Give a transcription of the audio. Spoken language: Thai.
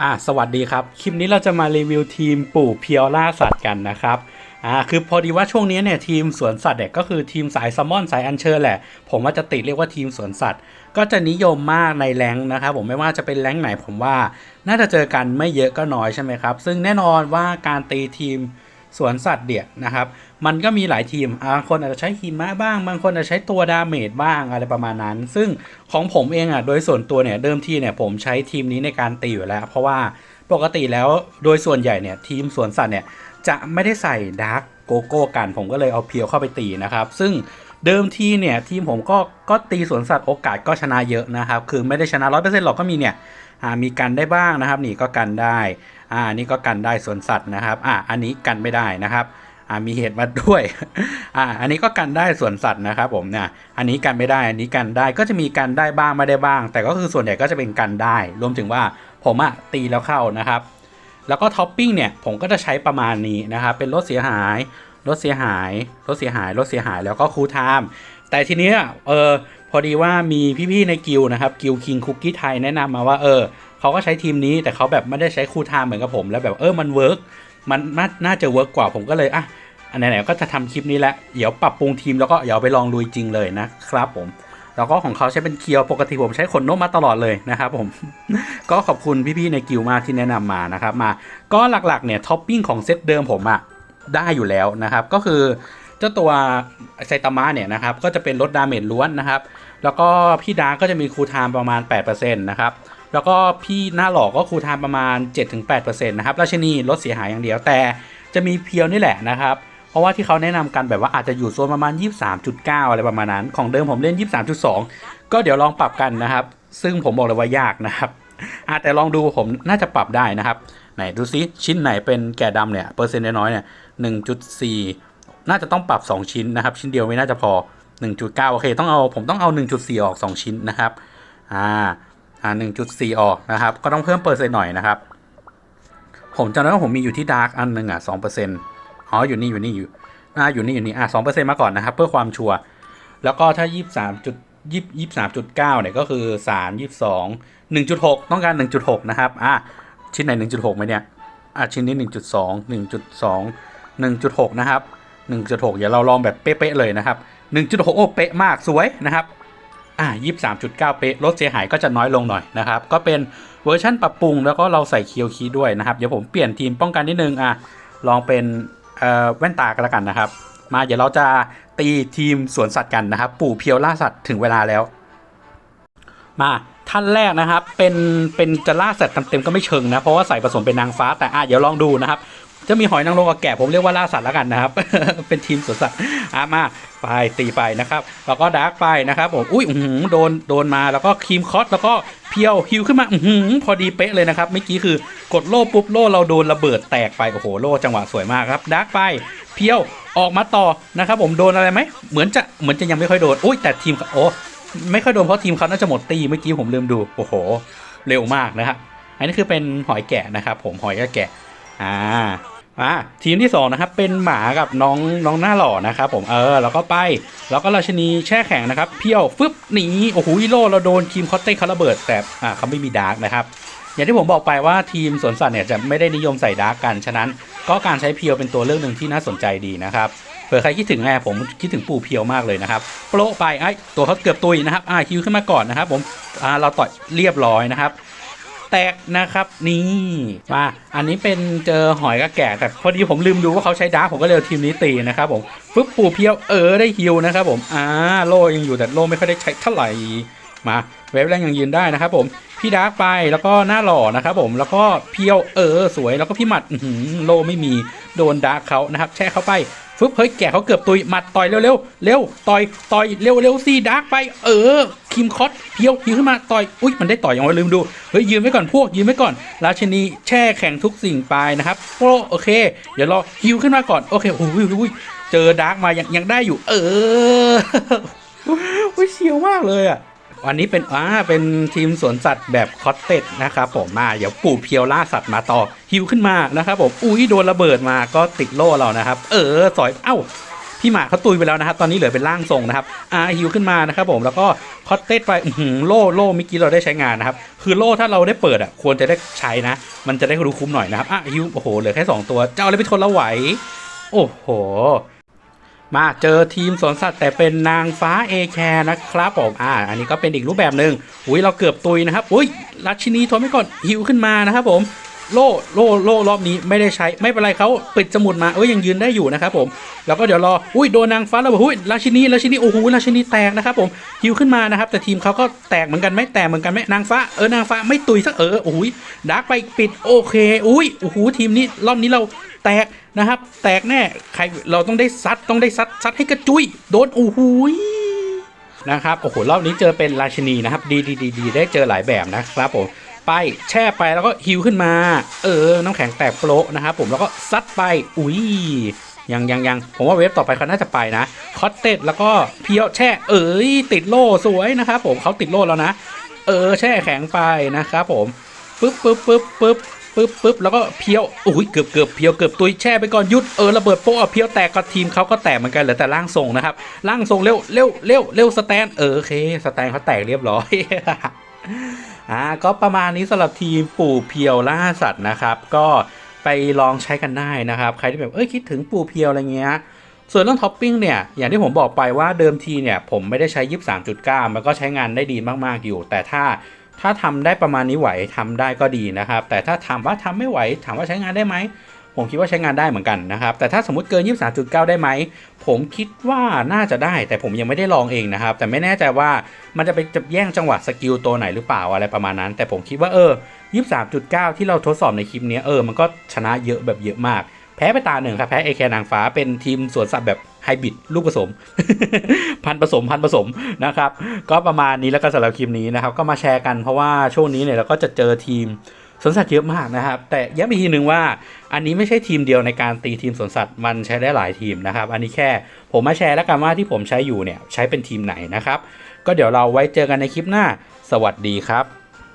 อ่าสวัสดีครับ คลิปนี้เราจะมารีวิวทีมปู่เพียวล่าสัตว์กันนะครับอ่าคือพอดีว่าช่วงนี้เนี่ยทีมสวนสัตว์เนี่ยก็คือทีมสายแซลมอนสายอันเชอร์แหละ ผมว่าจะติดเรียกว่าทีมสวนสัตว์ ก็จะนิยมมากในแรงนะครับผมไม่ว่าจะเป็นแรงไหนผมว่า น่าจะเจอกันไม่เยอะก็น้อยใช่ไหมครับ ซึ่งแน่นอนว่าการตีทีม สวนสัตว์เดี่ยนะครับ มันก็มีหลายทีมบางคนอาจจะใช้หิมะบ้าง บางคนอาจจะใช้ตัวดาเมจบ้างอะไรประมาณนั้น ซึ่งของผมเองอะโดยส่วนตัวเนี่ยเดิมทีเนี่ยผมใช้ทีมนี้ในการตีอยู่แล้ว เพราะว่าปกติแล้วโดยส่วนใหญ่เนี่ยทีมสวนสัตว์เนี่ยจะไม่ได้ใส่ดาร์กโกโก้กันผมก็เลยเอาเพียวเข้าไปตีนะครับ ซึ่งเดิมทีเนี่ยทีมผมก็ก็ตีสวนสัตว์โอกาสก็ชนะเยอะนะครับ คือไม่ได้ชนะร้อยเปอร์เซ็นต์หรอกก็มีเนี่ยมีกันได้บ้างนะครับ นี่ก็กันได้ อ่านี่ก็กันได้สวนสัตว์นะครับ อ่าอันนี้กันไม่ได้นะครับอ่ามีเหตุมาด้วย อ่า อันนี้ก็กันได้สวนสัตว์นะครับผมเนี่ย อันนี้กันไม่ได้ อันนี้กันได้ ก็จะมีกันได้บ้างไม่ได้บ้าง แต่ก็คือส่วนใหญ่ก็จะเป็นกันได้ รวมถึงว่าผมอะตีแล้วเข้านะครับ แล้วก็ท็อปปิ้งเนี่ยผมก็จะใช้ประมาณนี้นะครับ เป็นรถเสียหายรถเสียหายรถเสียหายรถเสียหาย แล้วก็คูลไทม์ แต่ทีเนี้ยเออพอดีว่ามีพี่ๆในกิลนะครับ กิลคิงคุกกี้ไทยแนะนำมาว่าเออ เขาก็ใช้ทีมนี้แต่เขาแบบไม่ได้ใช้คูลไทม์เหมือนกับผม แล้วแบบเออมันเวิร์กมันน่าน่าจะเวิร์กกว่าผมก็เลยอะอันไหนๆก็จะทำคลิปนี้แหละเดี๋ยวปรับปรุงทีมแล้วก็เดี๋ยวไปลองลุยจริงเลยนะครับผมแล้วก็ของเขาใช้เป็นเคียวปกติผมใช้ขนนกมาตลอดเลยนะครับผม ก็ขอบคุณพี่ๆในกิลด์มากที่แนะนำมานะครับมาก็หลักๆเนี่ยท็อปปิ้งของเซตเดิมผมอะได้อยู่แล้วนะครับก็คือเจ้าตัวไซตามะเนี่ยนะครับก็จะเป็นลดดาเมจล้วนนะครับแล้วก็พี่ดาร์กก็จะมีคูลไทม์ประมาณ 8%นะครับ แล้วก็พี่หน้าหลอกก็คูทม์ประมาณ 7-8%นะครับราชนีลดเสียหายอย่างเดียวแต่จะมีเพียวนี่แหละนะครับ เพราะว่าที่เขาแนะนำกันแบบว่าอาจจะอยู่โซนประมาณ 23.9 อะไรประมาณนั้น ของเดิมผมเล่น 23.2 ก็เดี๋ยวลองปรับกันนะครับ ซึ่งผมบอกเลยว่ายากนะครับอะแต่ลองดูผมน่าจะปรับได้นะครับ ไหนดูซิชิ้นไหนเป็นแก่ดำเนี่ยเปอร์เซ็นต์น้อยเนี่ย1.4 น่าจะต้องปรับ 2 ชิ้นนะครับ ชิ้นเดียวไม่น่าจะพอ 1.9 โอเค ต้องเอาผมต้องเอา 1.4 ออก 2 ชิ้นนะครับ อ่า อ่า1.4ออกนะครับ ก็ต้องเพิ่มเปอร์เซ็นต์หน่อยนะครับ ผมจำได้ว่าผมมีอยู่ที่ดาร์กอันหนึ่งอะ2%อ๋ออยู่นี่อยู่นี่อยู่อ่าอยู่นี่อยู่นี่อ่า2%มาก่อนนะครับ เพื่อความชัวร์แล้วก็ถ้า23จุด20 23.9เนี่ยก็คือ3 22 1.6ต้องการ1.6นะครับอ่าชิ้นไหน1.6ไหมเนี่ยอะชิ้นนี้1.2 1.2 1.6นะครับ1.6เดี๋ยวเราลองแบบเป๊ะๆเลยนะครับ1.6โอ้เป๊ะมากสวยนะครับ อะ23.9 เป๊ะลดเสียหายก็จะน้อยลงหน่อยนะครับ ก็เป็นเวอร์ชันปรับปรุงแล้วก็เราใส่เคียวคีด้วยนะครับ เดี๋ยวผมเปลี่ยนทีมป้องกันนิดนึงอะลองเป็นแว่นตากันแล้วกันนะครับ มาเดี๋ยวเราจะตีทีมสวนสัตว์กันนะครับ ปู่เพียวล่าสัตว์ถึงเวลาแล้ว มาท่านแรกนะครับเป็นเป็นจะล่าสัตว์เต็มๆก็ไม่เชิงนะ เพราะว่าใส่ผสมเป็นนางฟ้าแต่อะเดี๋ยวลองดูนะครับ จะมีหอยนางรมกับแกะผมเรียกว่าล่าสัตว์แล้วกันนะครับ เป็นทีมสวนสัตว์อะมาไปตีไปนะครับแล้วก็ดาร์กไปนะครับผมอุ้ยอื้อหือโดนโดนมาแล้วก็ครีมคอสแล้วก็เพียวฮิวขึ้นมาอื้อหือพอดีเป๊ะเลยนะครับเมื่อกี้คือกดโล่ปุ๊บโล่เราโดนระเบิดแตกไปโอ้โหโล่จังหวะสวยมากครับดาร์กไปเพียวออกมาต่อนะครับผมโดนอะไรไหมเหมือนจะเหมือนจะยังไม่ค่อยโดนอุ้ยแต่ทีมโอ้ไม่ค่อยโดนเพราะทีมเขาน่าจะหมดตีเมื่อกี้ผมลืมดูโอ้โห เร็วมากนะครับอันนี้คือเป็นหอยแกะนะครับผมหอยก็แกะอ่า อ่าทีมที่สองนะครับเป็นหมากับน้องน้องหน้าหล่อนะครับผมเออแล้วก็ไป แล้วก็ราชนีแช่แข็งนะครับเพี้ยวฟึบหนีโอ้โหโร่เราโดนทีมคอตเต้คาราเบิดแต่อ่าเขาไม่มีดาร์กนะครับอย่างที่ผมบอกไปว่าทีมสวนสัตว์เนี่ยจะไม่ได้นิยมใส่ดาร์กกันฉะนั้น ก็การใช้เพียวเป็นตัวเลือกหนึ่งที่น่าสนใจดีนะครับเผื่อใครคิดถึงแม่ผมคิดถึงปู่เพียวมากเลยนะครับโปรไปไอ้ตัวเขาเกือบตุยนะครับอ่าคิวขึ้นมาก่อนนะครับผมอ่าเราต่อยเรียบร้อยนะครับ แตกนะครับ นี่มาอันนี้เป็นเจอหอยกระแก่แต่พอดีผมลืมดูว่าเขาใช้ดาร์กผมก็เลยทีมนี้ตีนะครับผมฟึบปูเพียวเออได้ฮิวนะครับผมอ่าโลยังอยู่แต่โลไม่ค่อยได้ใช้เท่าไหร่มาเวฟแรงยังยืนได้นะครับผมพี่ดาร์กไปแล้วก็หน้าหล่อนะครับผมแล้วก็เพียวเออสวยแล้วก็พี่หมัดหืโลไม่มีโดนดาร์กเขานะครับแช่เข้าไปฟึบเฮ้ยแก่เขาเกือบตุยหมัดต่อยเร็วเร็วๆเร็วต่อยต่อยเร็วเร็วๆสิดาร์กไปเออ คิมคอสเพียวยืนขึ้นมาต่อยอุ้ยมันได้ต่อยยังไงลืมดูเฮ้ยยืนไว้ก่อนพวกยืนไว้ก่อน ราชินีแช่แข็งทุกสิ่งไปนะครับโปรโอเค เดี๋ยวรอฮิวขึ้นมาก่อนโอเคโอ้ยโอ้ยเจอดาร์กมายังยังได้อยู่ เอออุ้ยเสียวมากเลยอะวันนี้เป็นอ่าเป็นทีมสวนสัตว์แบบคอตเต็ดนะครับผมมาเดี๋ยวปู่เพียวล่าสัตว์มาต่อฮิวขึ้นมานะครับผมอุ้ยโดนระเบิดมาก็ติดโล่เรานะครับ เออสอยเอ้า พี่หมาเขาตุยไปแล้วนะครับตอนนี้เหลือเป็นร่างทรงนะครับอาฮิวขึ้นมานะครับผมแล้วก็คอตเต้ไปโล่โล่เมื่อกี้เราได้ใช้งานนะครับคือโล่ถ้าเราได้เปิดอะควรจะได้ใช้นะ มันจะได้รู้คุ้มหน่อยนะครับอะฮิวโอ้โหเหลือแค่สองตัวเจ้าอะไรไปทนเราไหว โอ้โหมาเจอทีมสวนสัตว์แต่เป็นนางฟ้าเอแคร์นะครับผมอ่า อันนี้ก็เป็นอีกรูปแบบหนึ่งอุ้ยเราเกือบตุยนะครับ อุ้ยราชินีทนไม่ก่อนหิวขึ้นมานะครับผม โล่โล่โล่รอบนี้ไม่ได้ใช้ไม่เป็นไรเขาปิดสมุดมาเอ้ยยังยืนได้อยู่นะครับผมแล้วก็เดี๋ยวรออุ้ยโดนนางฟ้าแล้วบอกอุ้ยราชินีราชินีโอ้โหราชินีแตกนะครับผมหิวขึ้นมานะครับแต่ทีมเขาก็แตกเหมือนกันไหมแตกเหมือนกันไหมนางฟ้าเออนางฟ้าไม่ตุยสักเออโอ้ยดักไปปิดโอเคอุ้ยโอ้โหทีมนี้รอบนี้เราแตกนะครับ แตกแน่ใครเราต้องได้ซัดต้องได้ซัดซัดให้กระจุยโดนโอ้โหยนะครับโอ้โหรอบนี้เจอเป็นราชินีนะครับ ดีดีดีดีได้เจอหลายแบบนะครับผม ไปแช่ไปแล้วก็ฮิวขึ้นมา เออ น้ำแข็งแตกโปะนะครับผมแล้วก็ซัดไปอุ้ยยังยังยังผมว่าเวฟต่อไปเขาน่าจะไปนะคอตเต็ดแล้วก็เพียวแช่ เอ้ยติดโล่สวยนะครับผมเขาติดโล่แล้วนะ เออแช่แข็งไปนะครับผมปึ๊บปึ๊บปึ๊บปึ๊บปึ๊บปึ๊บแล้วก็เพียวอุ้ยเกือบเกือบเพียวเกือบตุยแช่ไปก่อนยุดเออระเบิดโป๊ะอะเพียวแตกก็ทีมเขาก็แตกเหมือนกันเหลือแต่ร่างทรงนะครับร่างทรงเร็วเร็วเร็วเร็วสแตนเออโอเคสแตนเขาแตกเรียบร้อย อ่าก็ประมาณนี้สำหรับทีมปู่เพียวล่าสัตว์นะครับ ก็ไปลองใช้กันได้นะครับ ใครที่แบบเอ้ยคิดถึงปู่เพียวอะไรเงี้ยส่วนเรื่องท็อปปิ้งเนี่ยอย่างที่ผมบอกไปว่าเดิมทีเนี่ยผมไม่ได้ใช้ 23.9 มันก็ใช้งานได้ดีมากๆอยู่ แต่ถ้าถ้าทำได้ประมาณนี้ไหวทำได้ก็ดีนะครับ แต่ถ้าถามว่าทำไม่ไหวถามว่าใช้งานได้ไหม ผมคิดว่าใช้งานได้เหมือนกันนะครับ แต่ถ้าสมมติเกิน 23.9 ได้ไหม ผมคิดว่าน่าจะได้ แต่ผมยังไม่ได้ลองเองนะครับ แต่ไม่แน่ใจว่ามันจะไปจะแย่งจังหวะสกิลตัวไหนหรือเปล่าอะไรประมาณนั้น แต่ผมคิดว่าเออ 23.9 ที่เราทดสอบในคลิปนี้เออ มันก็ชนะเยอะแบบเยอะมาก แพ้ไปตาหนึ่งครับ แพ้เอแคนางฟ้า เป็นทีมสวนสัตว์แบบไฮบริดลูกผสม พันผสมพันผสมนะครับ ก็ประมาณนี้แล้วก็สำหรับคลิปนี้นะครับ ก็มาแชร์กันเพราะว่าช่วงนี้เนี่ยเราก็จะเจอทีม สวนสัตว์เยอะมากนะครับ แต่ย้ำอีกทีหนึ่งว่า อันนี้ไม่ใช่ทีมเดียวในการตีทีมสวนสัตว์มันใช้ได้หลายทีมนะครับ อันนี้แค่ผมมาแชร์แล้วกันว่าที่ผมใช้อยู่เนี่ยใช้เป็นทีมไหนนะครับ ก็เดี๋ยวเราไว้เจอกันในคลิปหน้า สวัสดีครับ